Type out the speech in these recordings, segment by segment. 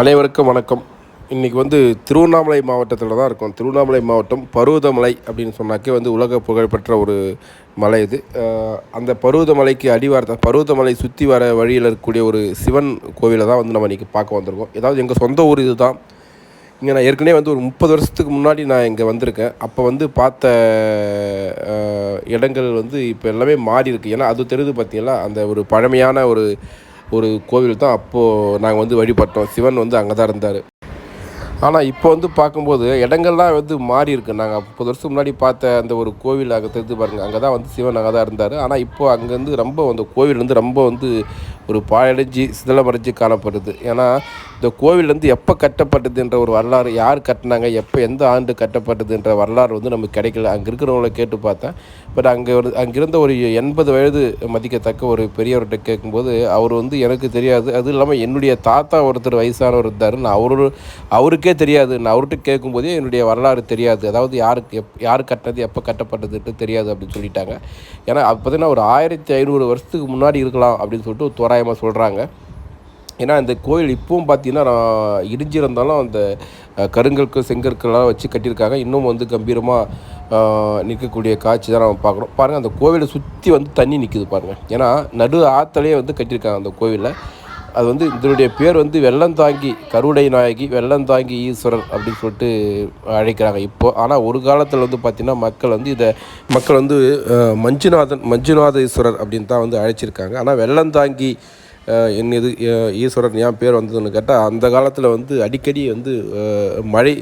அனைவருக்கும் வணக்கம். இன்றைக்கி வந்து திருவண்ணாமலை மாவட்டத்தில் தான் இருக்கும். திருவண்ணாமலை மாவட்டம் பருவதமலை அப்படின்னு சொன்னாக்கே வந்து உலக புகழ்பெற்ற ஒரு மலை இது. அந்த பருவதமலைக்கு அடிவாரத்தை பருவதமலை சுற்றி வர வழியில் இருக்கக்கூடிய ஒரு சிவன் கோவிலை தான் வந்து நம்ம இன்றைக்கி பார்க்க வந்திருக்கோம். ஏதாவது எங்கள் சொந்த ஊர் இது தான் இங்கே நான் ஏற்கனவே வந்து ஒரு முப்பது வருஷத்துக்கு முன்னாடி நான் இங்கே வந்திருக்கேன். அப்போ வந்து பார்த்த இடங்கள் வந்து இப்போ எல்லாமே மாறி இருக்குது ஏன்னா அது தெரிஞ்சு பார்த்தீங்களா அந்த ஒரு பழமையான ஒரு ஒரு கோவில் தான் அப்போது நாங்கள் வந்து வழிபட்டோம். சிவன் வந்து அங்கே தான் இருந்தார். ஆனால் இப்போ வந்து பார்க்கும்போது இடங்கள்லாம் வந்து மாறி இருக்கு. நாங்கள் முப்பது வருஷம் முன்னாடி பார்த்த அந்த ஒரு கோவில் அங்கே தெரிஞ்சு பாருங்கள் அங்கே தான் வந்து சிவன் அங்கே தான் இருந்தார் ஆனால் இப்போது அங்கேருந்து ரொம்ப அந்த கோவில் வந்து ரொம்ப வந்து ஒரு பாழடைஞ்சு சிதலமடைஞ்சு காணப்படுது. ஏன்னா இந்த கோவில் வந்து எப்போ கட்டப்பட்டதுன்ற ஒரு வரலாறு யார் கட்டினாங்க எப்போ எந்த ஆண்டு கட்டப்பட்டதுன்ற வரலாறு வந்து நமக்கு கிடைக்கல. அங்கே இருக்கிறவங்கள கேட்டு பார்த்தேன். பட் அங்கே ஒரு அங்கிருந்த ஒரு எண்பது வயது மதிக்கத்தக்க ஒரு பெரியவர்கிட்ட கேட்கும்போது அவர் வந்து எனக்கு தெரியாது. அதுவும் இல்லாமல் என்னுடைய தாத்தா ஒருத்தர் வயசானவர் இருந்தார். நான் அவரு அவருக்கே தெரியாது. நான் அவர்கிட்ட கேட்கும்போதே என்னுடைய வரலாறு தெரியாது. அதாவது யாருக்கு எப் யார் கட்டினது எப்போ கட்டப்பட்டதுன்ட்டு தெரியாது அப்படின்னு சொல்லிட்டாங்க. ஏன்னா அப்போ பார்த்தீங்கன்னா ஒரு ஆயிரத்தி ஐநூறு வருஷத்துக்கு முன்னாடி இருக்கலாம் அப்படின்னு சொல்லிட்டு ஒரு கட்டாயமாக சொல்கிறாங்க ஏன்னா இந்த கோயில் இப்பவும் பார்த்தீங்கன்னா நான் இடிஞ்சிருந்தாலும் அந்த கருங்கற்கள் செங்கற்கள்லாம் வச்சு கட்டியிருக்காங்க. இன்னும் வந்து கம்பீரமாக நிற்கக்கூடிய காட்சி தான் நம்ம பார்க்குறோம் பாருங்கள் அந்த கோவிலை சுற்றி வந்து தண்ணி நிற்கிது பாருங்கள் ஏன்னா நடு ஆற்றுலேயே வந்து கட்டியிருக்காங்க அந்த கோவிலில். அது வந்து இதனுடைய பேர் வந்து வெள்ளம் தாங்கி கருடை நாயகி வெள்ளம் தாங்கி ஈஸ்வரர் அப்படின்னு சொல்லிட்டு அழைக்கிறாங்க இப்போ. ஆனால் ஒரு காலத்தில் வந்து பார்த்திங்கன்னா மக்கள் வந்து இதை மக்கள் வந்து மஞ்சுநாதன் மஞ்சுநாத ஈஸ்வரர் அப்படின்னு தான் வந்து அழைச்சிருக்காங்க. ஆனால் வெள்ளம் தாங்கி என்ன இது ஈஸ்வரன் ஏன் பேர் வந்ததுன்னு கேட்டால் அந்த காலத்தில் வந்து அடிக்கடி வந்து மழை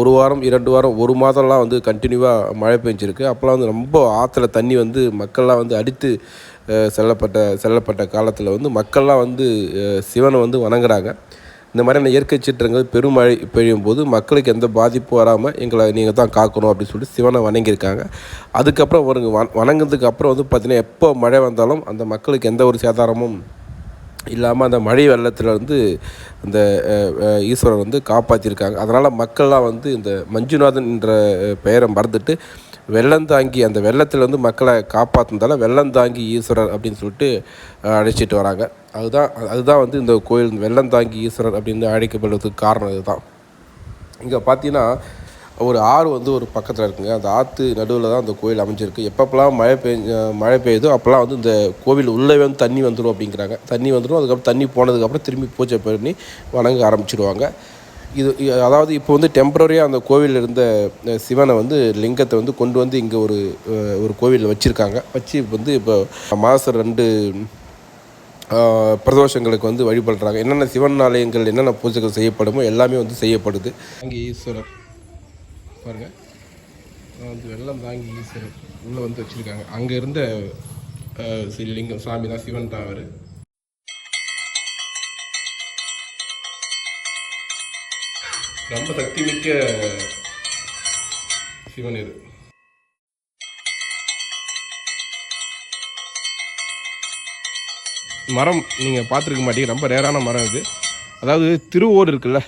ஒரு வாரம் இரண்டு வாரம் ஒரு மாதம்லாம் வந்து கண்டினியூவாக மழை பெஞ்சிருக்கு. அப்போல்லாம் வந்து ரொம்ப ஆற்றுல தண்ணி வந்து மக்கள்லாம் வந்து அடித்து செல்லப்பட்ட செல்லப்பட்ட காலத்தில் வந்து மக்கள்லாம் வந்து சிவனை வந்து வணங்குறாங்க. இந்த மாதிரியான இயற்கை சீற்றங்கள் பெருமழை பெய்யும் போது மக்களுக்கு எந்த பாதிப்பும் வராமல் எங்களை நீங்கள் தான் காக்கணும் அப்படின்னு சொல்லிட்டு சிவனை வணங்கியிருக்காங்க. அதுக்கப்புறம் ஒரு வண- வணங்குனதுக்கு அப்புறம் வந்து பார்த்திங்கன்னா எப்போ மழை வந்தாலும் அந்த மக்களுக்கு எந்த ஒரு சேதாரமும் இல்லாமல் அந்த மழை வெள்ளத்தில் வந்து அந்த ஈஸ்வரர் வந்து காப்பாற்றியிருக்காங்க அதனால் மக்கள்லாம் வந்து இந்த மஞ்சுநாதன் என்ற பெயரை மறந்துட்டு வெள்ளந்தாங்கி அந்த வெள்ளத்தில் வந்து மக்களை காப்பாற்றினதால வெள்ளந்தாங்கி ஈஸ்வரர் அப்படின்னு சொல்லிட்டு அழைச்சிட்டு வராங்க. அதுதான் அதுதான் வந்து இந்த கோயில் வெள்ளந்தாங்கி ஈஸ்வரர் அப்படின்னு அழைக்கப்படுறதுக்கு காரணம் இதுதான். இங்கே பார்த்தீங்கன்னா ஒரு ஆறு வந்து ஒரு பக்கத்தில் இருக்குங்க. அந்த ஆற்று நடுவில் தான் அந்த கோயில் அமைஞ்சிருக்கு. எப்பப்பெல்லாம் மழை பெஞ்ச மழை பெய்யுதோ அப்போல்லாம் வந்து இந்த கோவில் உள்ளே வந்து தண்ணி வந்துடும் அப்படிங்கிறாங்க. தண்ணி வந்துடும் அதுக்கப்புறம் தண்ணி போனதுக்கப்புறம் திரும்பி பூஜை பண்ணி வணங்க ஆரம்பிச்சிடுவாங்க இது அதாவது இப்போ வந்து டெம்பரரியாக அந்த கோவிலில் இருந்த சிவனை வந்து லிங்கத்தை வந்து கொண்டு வந்து இங்கே ஒரு ஒரு கோவிலில் வச்சுருக்காங்க. வச்சு இப்போ வந்து இப்போ மாதம் ரெண்டு பிரதோஷங்களுக்கு வந்து வழிபடுறாங்க. என்னென்ன சிவன் ஆலயங்கள் என்னென்ன பூஜைகள் செய்யப்படுமோ எல்லாமே வந்து செய்யப்படுது. அங்கே ஈஸ்வரர். பாருங்கள் வந்து வெள்ளம் தாங்கி ஈஸ்வரர் உள்ளே வந்து வச்சுருக்காங்க. அங்கே இருந்த ஆஹ் சாமி தான் சிவன் தான் அவர். ரொம்ப சக்தி மிக்க சிவன் இது. மரம் நீங்கள் பார்த்துருக்க மாட்டீங்க. ரொம்ப ரேரான மரம் இது. அதாவது திருவோடு இருக்குல்ல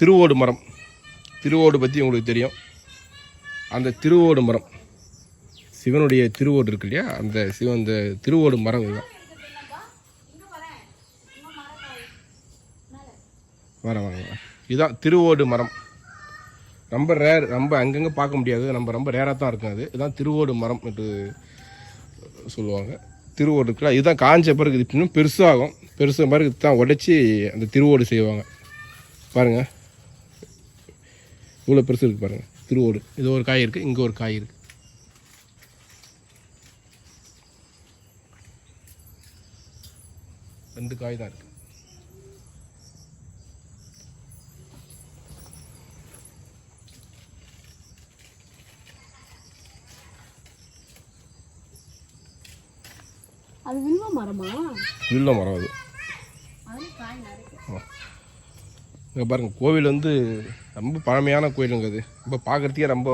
திருவோடு மரம். திருவோடு பற்றி உங்களுக்கு தெரியும். அந்த திருவோடு மரம் சிவனுடைய திருவோடு இருக்கு இல்லையா? அந்த சிவன் அந்த திருவோடு மரம் இதுதான். வரேன் வரேன் வரேன் இதுதான் திருவோடு மரம். ரொம்ப ரேர் ரொம்ப அங்கங்கே பார்க்க முடியாது. நம்ம ரொம்ப ரேராக தான் இருக்கும் அது இதுதான் திருவோடு மரம் என்று சொல்லுவாங்க. திருவோடு இருக்குல்ல இதுதான் காஞ்ச பிறகு இது இன்னும் பெருசாகும். பெருசாக பிறகு தான் உடைச்சி அந்த திருவோடு செய்வாங்க. பாருங்கள் இவ்வளோ பெருசு இருக்குது பாருங்கள் திருவோடு. இது ஒரு காய் இருக்குது இங்கே ஒரு காய் இருக்குது ரெண்டு காய் தான் இருக்குது அது வில்வ மரமா? வில்ல மரம் அது. இங்கே பாருங்கள் கோவில் வந்து ரொம்ப பழமையான கோயிலுங்க அது. ரொம்ப பார்க்குறதுக்கே ரொம்ப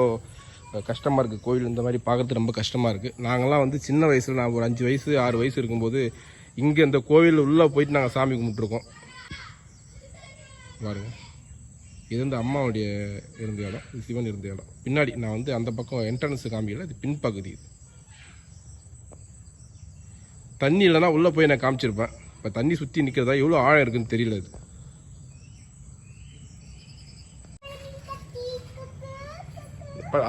கஷ்டமாக இருக்குது கோவில் இந்த மாதிரி பார்க்கறதுக்கு ரொம்ப கஷ்டமாக இருக்குது நாங்கள்லாம் வந்து சின்ன வயசில் நான் ஒரு அஞ்சு வயசு ஆறு வயசு இருக்கும்போது இங்கே இந்த கோவில் உள்ளே போயிட்டு நாங்கள் சாமி கும்பிட்ருக்கோம் பாருங்க. இது வந்து அம்மாவுடைய இருந்த இடம். இது சிவன் இருந்த இடம். பின்னாடி நான் வந்து அந்த பக்கம் என்ட்ரன்ஸ் காமிக்கல. இது பின்பகுதி இது. தண்ணி இல்லைனா உள்ளே போய் நான் காமிச்சிருப்பேன். இப்போ தண்ணி சுற்றி நிற்கிறதா எவ்வளோ ஆழம் இருக்குன்னு தெரியல அது.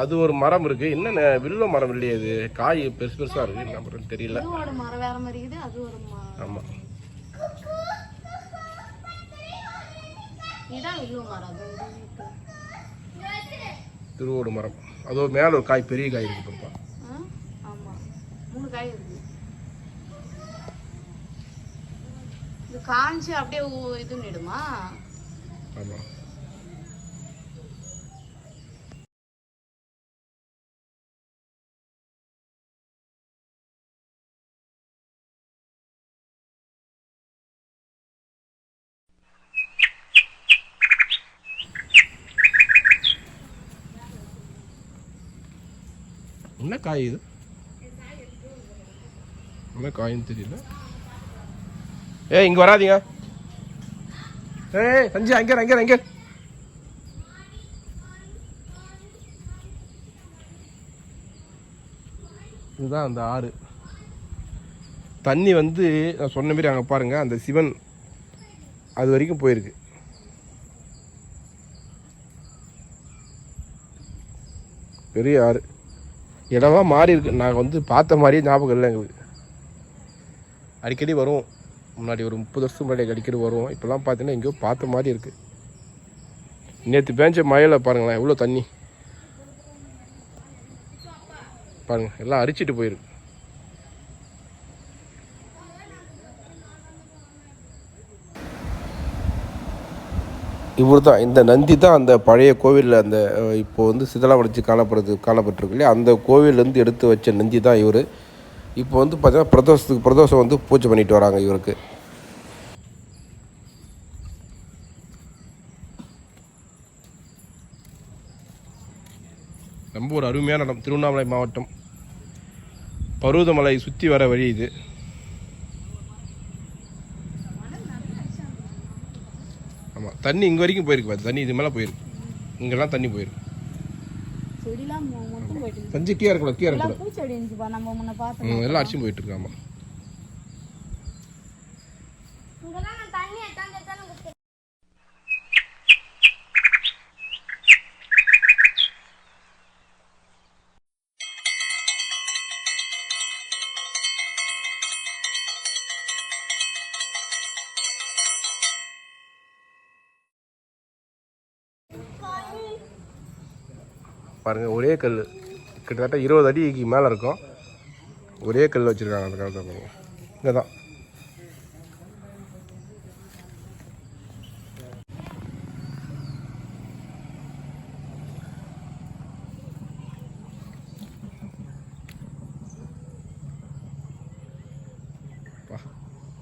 அது ஒரு மரம் இருக்குது என்னென்ன வில்ல மரம் இல்லையே அது காய் பெருசு பெருசாக இருக்குது என்ன மரம் தெரியல ஆமாம் திருவோடு மரம். அதோ மேலே ஒரு காய் பெரிய காய் இருக்கு பாப்பா. மூணு காய் இருக்கு. காஞ்சி அப்படியே இது நிடுமா ஆமா. என்ன காய் இது? என்ன காயின்னு தெரியல. ஏய் இங்க வராதீங்க. ஏய் சஞ்சய் அங்கே அங்கே அங்கே இதுதான் அந்த ஆறு. தண்ணி வந்து நான் சொன்ன மாதிரி அங்கே பாருங்க அந்த சிவன் அது வரைக்கும் போயிருக்கு. பெரிய ஆறு. இடமா மாறி இருக்கு. நாங்கள் வந்து பார்த்த மாதிரியே ஞாபகம் இல்லை எங்களுக்கு. அடிக்கடி வரும். முன்னாடி ஒரு முப்பது வருஷத்துக்கு முன்னாடி அடிக்கடி வரும் இப்போல்லாம் பார்த்தீங்கன்னா எங்கேயோ பார்த்த மாதிரி இருக்கு. நேற்று பேஞ்ச மழையில் பாருங்களேன் எவ்வளோ தண்ணி. பாருங்கள் எல்லாம் அரிச்சிட்டு போயிருக்கு. இவர் தான் இந்த நந்தி தான் அந்த பழைய கோவிலில் அந்த இப்போ வந்து சிதலாவடைச்சு காணப்படுறது காணப்பட்டிருக்கு இல்லையா? அந்த கோவிலேருந்து எடுத்து வச்ச நந்தி தான் இவர். இப்போ வந்து பார்த்தீங்கன்னா பிரதோஷத்துக்கு பிரதோஷம் வந்து பூஜை பண்ணிட்டு வராங்க இவருக்கு. ரொம்ப ஒரு அருமையான இடம். திருவண்ணாமலை மாவட்டம். பருவதமலை சுற்றி வர வழி இது. ஆமாம் தண்ணி இங்கே வரைக்கும் போயிருக்கு பார்த்து தண்ணி இது மேலே போயிருக்கு. இங்கெல்லாம் தண்ணி போயிருக்கு. செடிலாம் மொத்தம் போயிட்டு இருந்துச்சு. தஞ்சை கீழே இருக்கக்கூடாது கீழே இருக்கக்கூடாது பூச்செடி இருந்துச்சுப்பா நம்ம முன்ன பார்த்தோம் எல்லாம் அடிச்சும் போயிட்டு இருக்கு ஆமாம் பாருங்க ஒரே கல் கிட்டத்தட்ட இருபது அடிக்கு மேலே இருக்கும். ஒரே கல் வச்சுருக்காங்க அந்த காலத்தில் பாருங்க. இங்கே தான்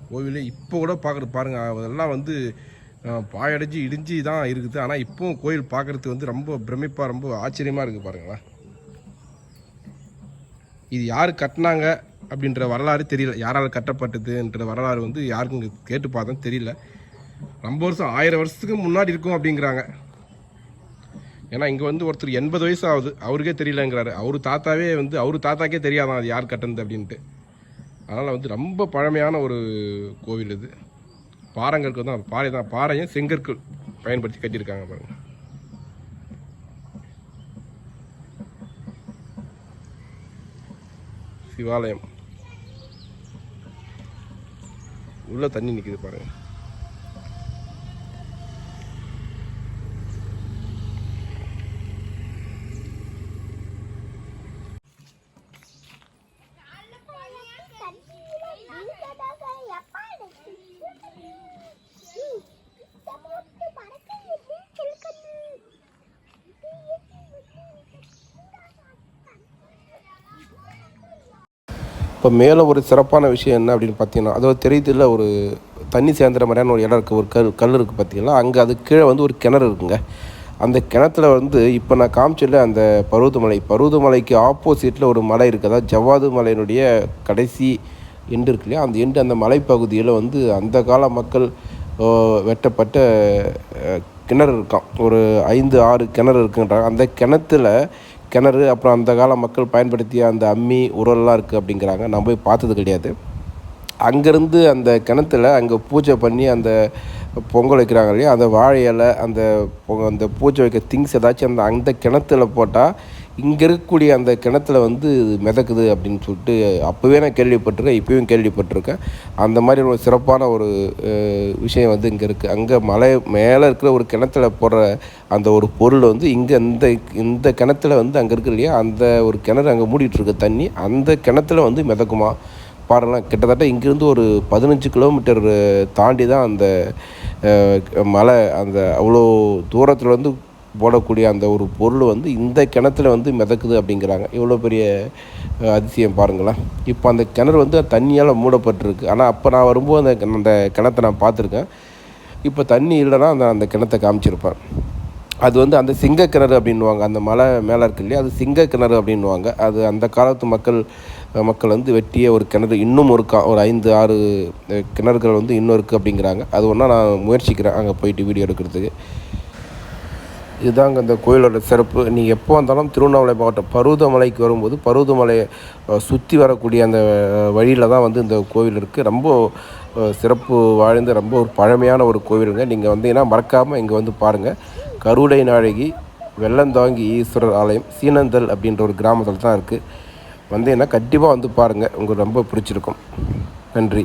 கோவிலே இப்போ கூட பார்க்குறது பாருங்க அதெல்லாம் வந்து பாயடைஞ்சு இடிஞ்சு தான் இருக்குது. ஆனால் இப்போவும் கோயில் பார்க்குறதுக்கு வந்து ரொம்ப பிரமிப்பாக ரொம்ப ஆச்சரியமாக இருக்குது பாருங்களேன். இது யார் கட்டினாங்க அப்படின்ற வரலாறு தெரியல. யாரால் கட்டப்பட்டதுன்ற வரலாறு வந்து யாருக்கும் கேட்டு பார்த்தோம் தெரியல. ரொம்ப வருஷம் ஆயிரம் வருஷத்துக்கு முன்னாடி இருக்கும் அப்படிங்கிறாங்க. ஏன்னா இங்கே வந்து ஒருத்தர் எண்பது வயசு ஆகுது. அவருக்கே தெரியலங்கிறாரு. அவர் தாத்தாவே வந்து அவர் தாத்தாக்கே தெரியாதான் அது யார் கட்டினது அப்படின்ட்டு. அதனால் வந்து ரொம்ப பழமையான ஒரு கோவில் இது. பாறைங்கற்கு தான் பாறை தான். பாறையும் செங்கற்கள் பயன்படுத்தி கட்டியிருக்காங்க பாருங்க. சிவாலயம். உள்ள தண்ணி நிற்கிது பாருங்கள் இப்போ மேலே ஒரு சிறப்பான விஷயம் என்ன அப்படின்னு பார்த்தீங்கன்னா அதாவது தெரியுதுல ஒரு தண்ணி சேர்ந்துற மாதிரியான ஒரு இடம் இருக்குது ஒரு கல் கல் இருக்குது பார்த்தீங்களா? அங்கே அது கீழே வந்து ஒரு கிணறு இருக்குங்க. அந்த கிணத்துல வந்து இப்போ நான் காமிச்சல அந்த பருவதமலை பருவதமலைக்கு ஆப்போசிட்டில் ஒரு மலை இருக்குது அதாவது ஜவ்வாது மலையினுடைய கடைசி எண்டு இருக்கு இல்லையா? அந்த எண்டு அந்த மலைப்பகுதியில் வந்து அந்த கால மக்கள் வெட்டப்பட்ட கிணறு இருக்கான் ஒரு ஐந்து ஆறு கிணறு இருக்குன்றாங்க. அந்த கிணத்துல கிணறு அப்புறம் அந்த கால மக்கள் பயன்படுத்திய அந்த அம்மி உரல்லாம் இருக்குது அப்படிங்கிறாங்க. நான் போய் பார்த்தது கிடையாது. அங்கேருந்து அந்த கிணத்துல அங்கே பூஜை பண்ணி அந்த பொங்கல் வைக்கிறாங்க இல்லையா? அந்த வாழை இலை அந்த பொங்க- அந்த பூஜை வைக்க திங்ஸ் ஏதாச்சும் அந்த அந்த கிணத்துல போட்டால் இங்கே இருக்கக்கூடிய அந்த கிணத்துல வந்து மிதக்குது அப்படின்னு சொல்லிட்டு அப்போவே நான் கேள்விப்பட்டிருக்கேன் இப்போயும் கேள்விப்பட்டிருக்கேன். அந்த மாதிரி ஒரு சிறப்பான ஒரு விஷயம் வந்து இங்கே இருக்குது அங்கே மலை மேலே இருக்கிற ஒரு கிணத்துல போடுற அந்த ஒரு பொருள் வந்து இங்கே இந்த இந்த கிணத்துல வந்து அங்கே இருக்கு இல்லையா? அந்த ஒரு கிணறு அங்கே மூடிட்டு இருக்க தண்ணி. அந்த கிணத்துல வந்து மிதக்குமா? பாருங்களேன் கிட்டத்தட்ட இங்கேருந்து ஒரு பதினஞ்சு கிலோமீட்டர் தாண்டி தான் அந்த மலை அந்த அவ்வளோ தூரத்தில் வந்து போடக்கூடிய அந்த ஒரு பொருள் வந்து இந்த கிணத்துல வந்து மிதக்குது அப்படிங்கிறாங்க. இவ்வளோ பெரிய அதிசயம் பாருங்களேன். இப்போ அந்த கிணறு வந்து தண்ணியால் மூடப்பட்டிருக்கு. ஆனால் அப்போ நான் வரும்போது அந்த அந்த கிணத்தை நான் பார்த்துருக்கேன். இப்போ தண்ணி இல்லைன்னா அந்த அந்த கிணத்தை காமிச்சிருப்பேன் அது வந்து அந்த சிங்க கிணறு அப்படின்வாங்க அந்த மலை மேலே இருக்கு இல்லையா? அது சிங்க கிணறு அப்படின்வாங்க அது அந்த காலத்து மக்கள் மக்கள் வந்து வெட்டிய ஒரு கிணறு. இன்னும் இருக்கா ஒரு ஐந்து ஆறு கிணறுகள் வந்து இன்னும் இருக்குது அப்படிங்கிறாங்க. அது ஒன்றா நான் முயற்சிக்கிறேன். அங்கே போயிட்டு வீடியோ எடுக்கிறதுக்கு. இதுதாங்க இந்த கோயிலோட சிறப்பு. நீங்கள் எப்போ வந்தாலும் திருவண்ணாமலை மாவட்டம் பருவதமலைக்கு வரும்போது பருவதமலையை சுற்றி வரக்கூடிய அந்த வழியில் தான் வந்து இந்த கோவில் இருக்குது ரொம்ப சிறப்பு வாழ்ந்த ரொம்ப ஒரு பழமையான ஒரு கோவிலுங்க. நீங்கள் வந்தீங்கன்னா மறக்காமல் இங்கே வந்து பாருங்கள் கருடை நாழகி வெள்ளந்தாங்கி ஈஸ்வரர் ஆலயம் சீனந்தல் அப்படின்ற ஒரு கிராமத்தில் தான் இருக்குது வந்தீங்கன்னா கண்டிப்பாக வந்து பாருங்கள் உங்களுக்கு ரொம்ப பிடிச்சிருக்கும். நன்றி.